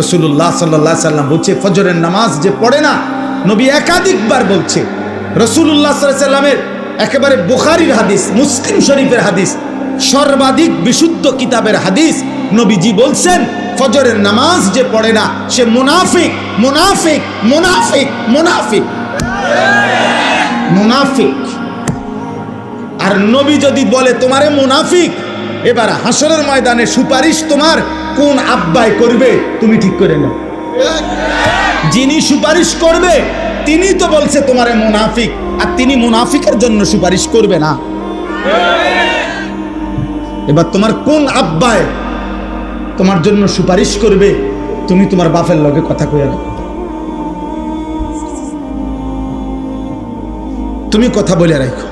রসুল্লাহ সাল্লাহ সাল্লাম বলছে, ফজরের নামাজ যে পড়ে না, নবী একাধিকবার বলছে রসুল্লাহ সাল্লামের একেবারে বুখারির হাদিস, মুসলিম শরীফের হাদিস, সর্বাধিক বিশুদ্ধ কিতাবের হাদিস নবীজি বলছেন, ফজরের নামাজ যে পড়ে না, সে মুনাফিক মুনাফিক মুনাফিক মুনাফিক। মুনাফিক। আর নবী যদি বলে, তোমারে মুনাফিক, এবার হাসরের ময়দানে সুপারিশ তোমার কোন আব্বাই করবে, তুমি ঠিক করে নাও। যিনি সুপারিশ করবে, তিনি তো বলছে তোমারে মুনাফিক, আর তিনি মুনাফিকের জন্য সুপারিশ করবে না। এবার তোমার কোন আব্বায় তোমার জন্য সুপারিশ করবে, তুমি তোমার বাপের লগে কথা কইয়া দাও তুমি কথা বলে রাখো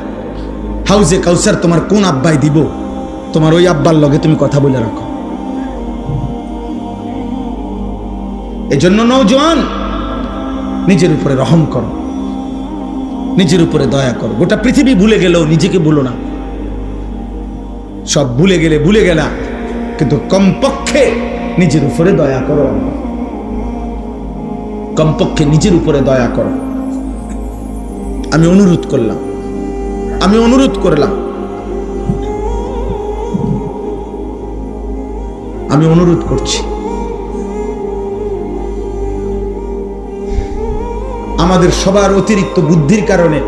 হাউজে কাউসার তোমার কোন আব্বাই দিব, তোমার ওই আব্বার লগে তুমি কথা বলে রাখো। এজন্য নৌজওয়ান নিজের উপরে রহম করো, নিজের উপরে দয়া করো। গোটা পৃথিবী ভুলে গেলেও নিজেকে ভুলো না। সব ভুলে গেলে ভুলে গেলা কিন্তু কমপক্ষে নিজের উপরে দয়া করো। কমপক্ষে নিজের উপরে দয়া করো। আমি অনুরোধ করলাম, আমি অনুরোধ করলাম। আমি অনুরোধ করছি। আমাদের সবার অতিরিক্ত বুদ্ধির কারণে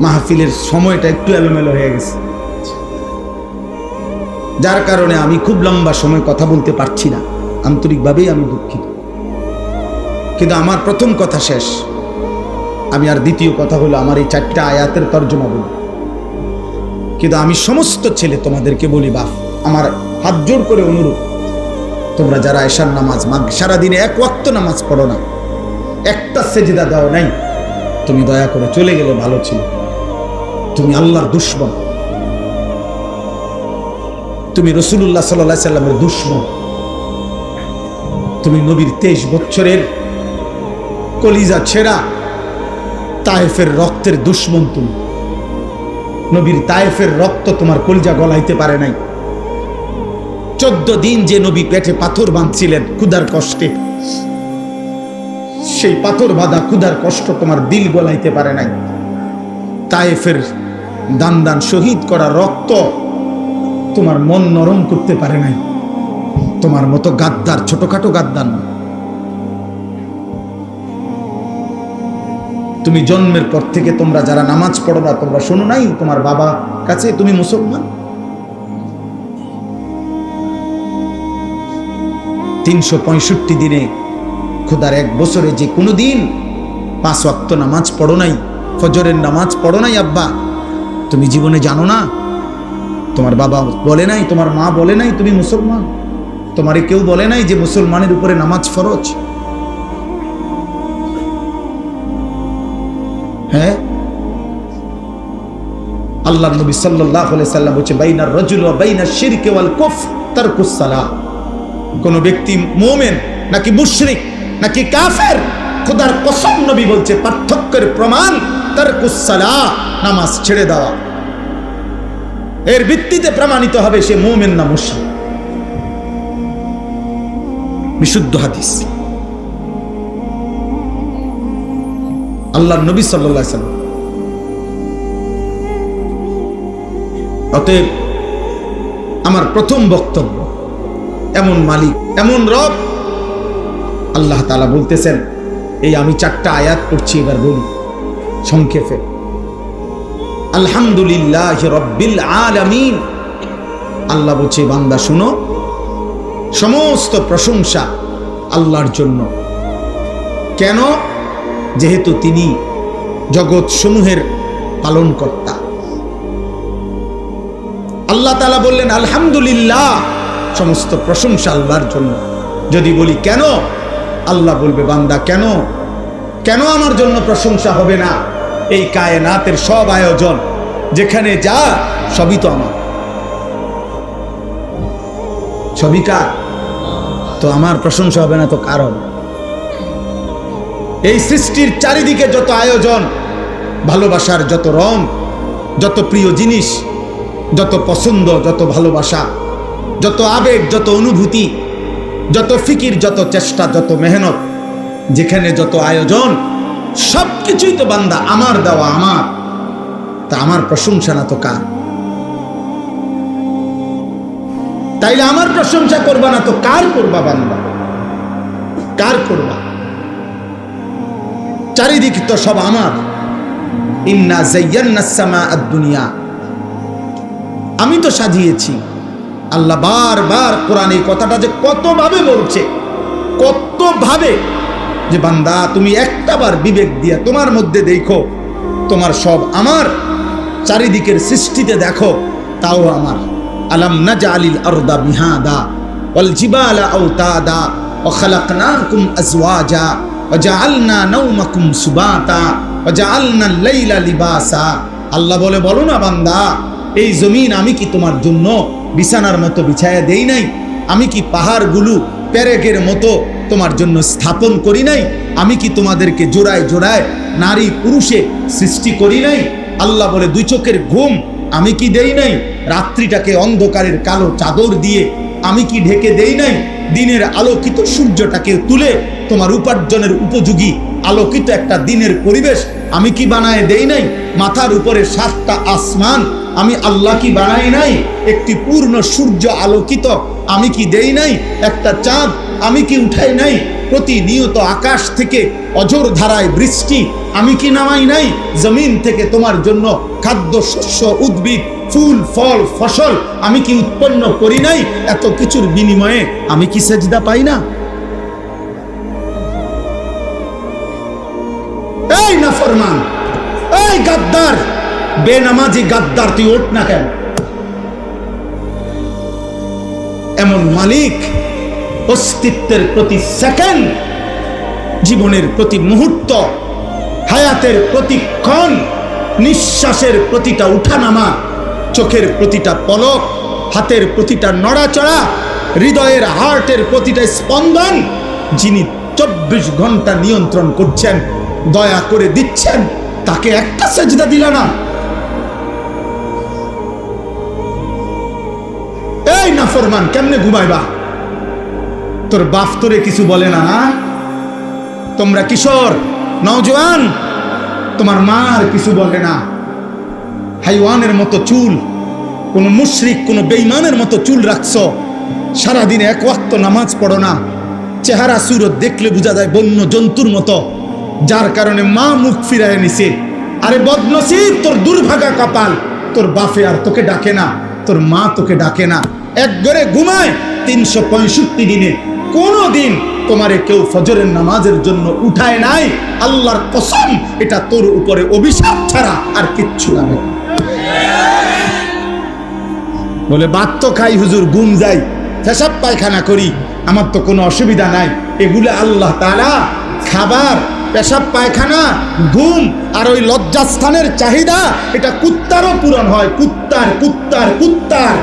মাহফিলের সময়টা একটু এলোমেলো হয়ে গেছে। যার কারণে আমি খুব লম্বা সময় কথা বলতে পারছি না। আন্তরিকভাবেই আমি দুঃখিত। কিন্তু আমার প্রথম কথা শেষ। আমি আর দ্বিতীয় কথা হলো আমার এই চারটা আয়াতের তর্জমা বলি। কিন্তু আমি সমস্ত ছেলে তোমাদেরকে বলি, বাপ, আমার হাত জোর করে অনুরোধ, তোমরা যারা এশার নামাজ, মাগ সারাদিনে এক ওয়াক্ত নামাজ পড়ো না। একটা সেজিদা দাও নাই। তুমি দয়া করে চলে গেলে ভালো ছিল। তুমি আল্লাহর দুশ্মন। তুমি রসুল্লাহ সাল্লাহ সাল্লামের দুশ্মন। তুমি নবীর তেইশ বছরের কলিজা ছেঁড়া তায়েফের রক্তের দুশ্মন তুমি। নবীর তায়েফের রক্ত তোমার কলিজা গলাইতে পারে নাই। চোদ্দ দিন যে নবী পেটে পাথর বাঁধছিলেন ক্ষুদার কষ্টে। সেই পাথর বাঁধা ক্ষুধার কষ্ট তোমার দিল গলাইতে পারে নাই। তায়েফের দান দান শহীদ করা রক্ত তোমার মন নরম করতে পারে নাই। তোমার মতো গাদ্দার, ছোটখাটো গাদ্দার না তুমি জন্মের পর থেকে তোমরা যারা নামাজ পড়ো না, তোমরা শোনো নাই, তোমার বাবা কাছে তুমি মুসলমান? তিনশো পঁয়ষট্টি দিনে খুদার এক বছরে যে কোনো দিন পাঁচ ওয়াক্ত নামাজ পড়ো নাই, ফজরের নামাজ পড়ো নাই আব্বা। তুমি জীবনে জানো না? তোমার বাবা বলে নাই, তোমার মা বলে নাই তুমি মুসলমান। তোমারে কেউ বলে নাই যে মুসলমানের উপরে নামাজ ফরজ? হ্যাঁ? আল্লাহ নবী আলাইহি সাল্লাম বলছে বাইনার রাজুল ওয়া বাইনাশ শিরকি ওয়াল কুফর তারকুস সালাহ। কোন ব্যক্তি মুমিন নাকি মুশরিক নাকি কাফের? খোদার কসম নবী বলছে, পার্থক্যের প্রমাণ তারকুস সালাহ নামাজ ছেড়ে দেওয়া। এর ভিত্তিতে প্রমাণিত হবে সে মুমিন না মুশরিক। বিশুদ্ধ হাদিস। আল্লাহ নবী সাল্লাম। অতএব আমার প্রথম বক্তব্য, এমন মালিক, এমন রব আল্লাহ তালা বলতেছেন, এই আমি চারটা আয়াত করছি এবার বলি। সংক্ষেপে। আলহামদুলিল্লাহ রব্বিল আলামিন। আল্লাহ বলছে, বান্দা, শুনো। সমস্ত প্রশংসা আল্লাহর জন্য। কেন? যেহেতু তিনি জগৎ সমূহের পালনকর্তা। আল্লাহ তালা বললেন, আলহামদুলিল্লাহ, সমস্ত প্রশংসা আল্লাহর জন্য। যদি বলি, কেন? আল্লাহ বলবে, বান্দা, কেন? কেন আমার জন্য প্রশংসা হবে না? এই কায়নাতের সব আয়োজন, যেখানে যা, সবই তো আমার। সবই কার? তো আমার প্রশংসা হবে না তো কার হবে এই সৃষ্টির চারিদিকে যত আয়োজন, ভালোবাসার যত রং, যত প্রিয় জিনিস, যত পছন্দ, যত ভালোবাসা, যত আবেগ, যত অনুভূতি যত ফিকির, যত চেষ্টা, যত মেহনত, যেখানে যত আয়োজন সব কিছুই তো বান্দা আমার দেওয়া আমার। তা আমার প্রশংসা না তো কার? তাইলে আমার প্রশংসা করবা না তো কার করবা বান্দা? কার করবা? চারিদিক তো সব আমার। ইন্না জাইয়ান্না সামা দুনিয়া। আমি তো সাজিয়েছি। আল্লাহ বারবার কোরআন এই কথাটা যে কতভাবে বলছে, কতভাবে যে বান্দা তুমি একটাবার বিবেক দিয়া তোমার মধ্যে দেখো, তোমার সব আমার চারিদিকের সৃষ্টিতে দেখো, তাও আমার। আলাম নাজআলিল আরদা মিহাদা ওয়াল জিবালা আওতাদা, ওয়া খালাকনাকুম আজওয়াজা, ওয়া জাআলনা নাওমাকুম সুবাতা, ওয়া জাআলনা আল-লাইলা লিবাসা। আল্লাহ বলে, বলো না বান্দা, এই জমিন আমি কি তোমার জন্য বিছানার মতো বিছায়া দেই নাই। আমি কি পাহাড়গুলো প্যারেকের মতো তোমার জন্য স্থাপন করি নাই? আমি কি তোমাদেরকে জোড়ায় জোড়ায় নারী পুরুষে সৃষ্টি করি নাই? আল্লাহ বলে, দুই চোখের ঘুম আমি কি দেই নাই? রাত্রিটাকে অন্ধকারের কালো চাদর দিয়ে আমি কি ঢেকে দেই নাই? দিনের আলোকিত সূর্যটাকে তুলে তোমার উপার্জনের উপযোগী আলোকিত একটা দিনের পরিবেশ আমি কি বানায় দেই নাই? মাথার উপরে সাতটা আসমান আমি আল্লাহ কি বানাই নাই? একটি পূর্ণ সূর্য আলোকিত আমি কি দেই নাই? একটা চাঁদ আমি কি উঠাই নাই? প্রতিনিয়ত আকাশ থেকে অজর ধারায় বৃষ্টি আমি কি নামাই নাই? জমিন থেকে তোমার জন্য খাদ্য শস্য, উদ্ভিদ, ফুল, ফল, ফসল আমি কি উৎপন্ন করি নাই? এত কিছুর বিনিময়ে আমি কি সেজদা পাই না? বেনামাজি গাদ্দার, তুই ওঠ না কেন? এমন মালিক অস্তিত্বের প্রতি সেকেন্ড জীবনের প্রতি মুহূর্ত, হায়াতের প্রতিক্ষণ নিঃশ্বাসের প্রতিটা উঠানামা, চোখের প্রতিটা পলক, হাতের প্রতিটা নড়াচড়া, হৃদয়ের হার্টের প্রতিটা স্পন্দন, যিনি চব্বিশ ঘণ্টা নিয়ন্ত্রণ করছেন, দয়া করে দিচ্ছেন, তাকে একটা সেজদা দিল না। এই না ফরমান, কেমনে ঘুমাইবা? তোর বাপ তোরে কিছু বলে না তোমরা কিশোর, নওজোয়ান, তোমার মা আর কিছু বলে না। হাইওয়ানের মতো চুল, কোন মুশরিক, কোন বেইমানের মতো চুল রাখছো। সারাদিন এক ওয়াক্ত নামাজ পড়ো না। চেহারা সুরত দেখলে বোঝা যায় বন্য জন্তুর মতো। যার কারণে মা মুখ ফিরায় নিছে। আরে বদনসিব, তোর দুর্ভাগা কপাল। তোর বাপে আর তোকে ডাকে না, তোর মা তোকে ডাকে না। এক ঘরে ঘুমায় তিনশো পঁয়ষট্টি দিনে। কোনো দিন তোমারে কেউ ফজরের নামাজের জন্য উঠায় নাই। আল্লাহর কসম, এটা তোর উপরে অভিশাপ ছাড়া আর কিচ্ছু লাগে বলে বাদ তো খাই, হুজুর গুম যাই। পেশাব পায়খানা করি, আমার তো কোনো অসুবিধা নাই। এগুলো আল্লাহ তালা খাবার, পেশাব পায়খানা, ঘুম আর ওই লজ্জাস্থানের চাহিদা, এটা কুত্তারও পূরণ হয়। কুত্তার কুত্তার কুত্তার।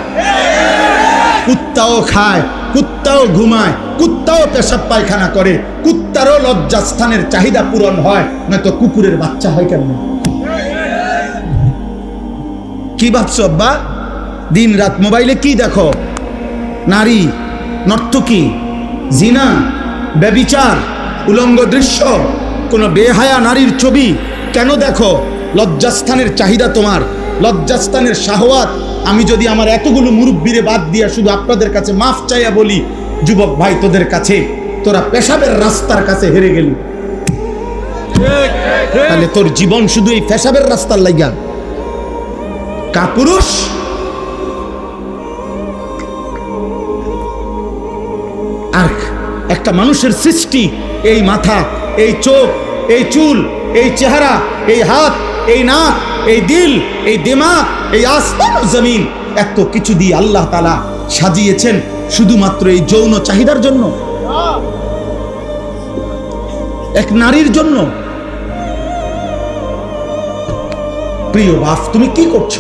কুত্তাও খায়, কুত্তাও ঘুমায়, কুত্তাও পেশাব পায়খানা করে, কুত্তারও লজ্জাস্থানের চাহিদা পূরণ হয়, নয়তো কুকুরের বাচ্চা হয় কেমন? কি ভাবছ আব্বা? দিন রাত মোবাইলে কি দেখো? নারী, নর্তকী, জিনা, ব্যবিচার, উলঙ্গ দৃশ্য, কোনো বেহায়া নারীর ছবি কেন দেখো? লজ্জাস্থানের চাহিদা তোমার। লজ্জাস্থানের শাহওয়াত, আমি যদি আমার এতগুলো মুরব্বীরে বাদ দিয়া শুধু আপনাদের কাছে মাফ চাইয়া বলি, যুবক ভাই তোদের কাছে, তোরা পেশাবের রাস্তার কাছে হেরে গেলি। তাহলে তোর জীবন শুধু এই পেশাবের রাস্তার লাইগা। কাপুরুষ? আর একটা মানুষের সৃষ্টি, এই মাথা, এই চোখ, এই চুল, এই চেহারা, এই হাত, এই নাক এই দিল, এই দিমাগ এই আসমান জমিন এত কিছু দিয়ে আল্লাহ তালা সাজিয়েছেন শুধুমাত্র এই যৌন চাহিদার জন্য। এক নারীর জন্য। প্রিয় বাপ, তুমি কি করছ?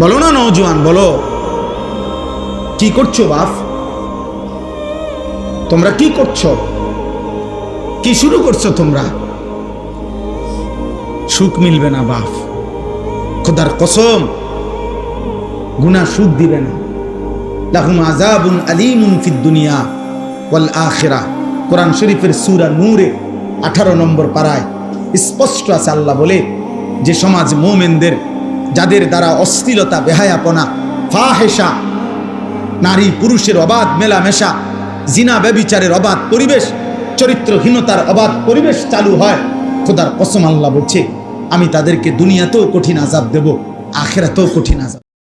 বলো না নওজোয়ান, বলো। কি করছ বাপ? তোমরা কি করছ? কি শুরু করছ তোমরা? সুখ মিলবে না বাপ। খোদার কসম গুনা সুখ দিবে না। লাহুম আযাবুন আলীমুন ফিদ দুনিয়া ওয়াল আখিরা। কোরআন শরীফের সূরা নূরে 18 নম্বর পারায় স্পষ্ট আছে, আল্লাহ বলে, যে সমাজ মোমেনদের, যাদের দ্বারা অশ্লীলতা, বেহায়াপনা ফাহেসা নারী পুরুষের অবাধ মেলামেশা, জিনা ব্যবিচারের অবাধ পরিবেশ, চরিত্রহীনতার অবাধ পরিবেশ চালু হয়, খোদার কসম আল্লাহ বলছে আমি তাদেরকে দুনিয়াতেও কঠিন আজাব দেব আখেরাতেও কঠিন আজাব